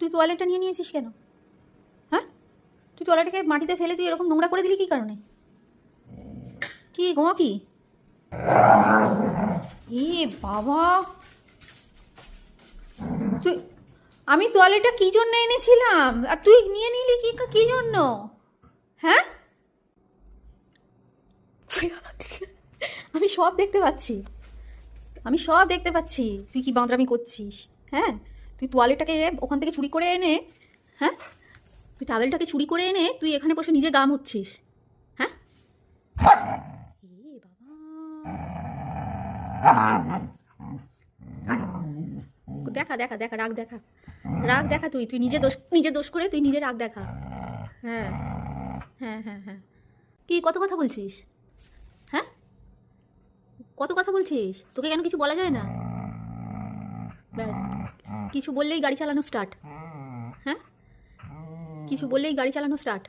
তুই তোয়ালেটটা নিয়ে নিয়েছিস কেন? হ্যাঁ? তুই তোয়ালেটাকে মাটিতে ফেলে তুই এরকম নোংরা করে দিলি কী কারণে? কি গোয়া কি? এ বাবা! তুই, আমি তোয়ালেটা কি জন্য এনেছিলাম? আর তুই নিয়ে নিলি কি কি জন্য? হ্যাঁ? আমি সব দেখতে পাচ্ছি। আমি সব দেখতে পাচ্ছি। তুই কি বাঁদরামি করছিস? হ্যাঁ? তুই তোয়ালেটাকে ওখান থেকে চুরি করে এনে হ্যাঁ? তুই টাওয়েলটাকে চুরি করে এনে, তুই এখানে বসে নিজে গাম হচ্ছিস হ্যাঁ? দেখা দেখা দেখা, রাগ দেখা। রাগ দেখা তুই তুই নিজে দোষ নিজে দোষ করে তুই নিজে রাগ দেখা। হ্যাঁ হ্যাঁ হ্যাঁ হ্যাঁ। কি, কত কথা বলছিস? হ্যাঁ? কত কথা বলছিস? তোকে কেন কিছু বলা যায় না? ব্যাস। কিছু বললেই গাড়ি চালানো স্টার্ট হ্যাঁ? কিছু বললেই গাড়ি চালানো স্টার্ট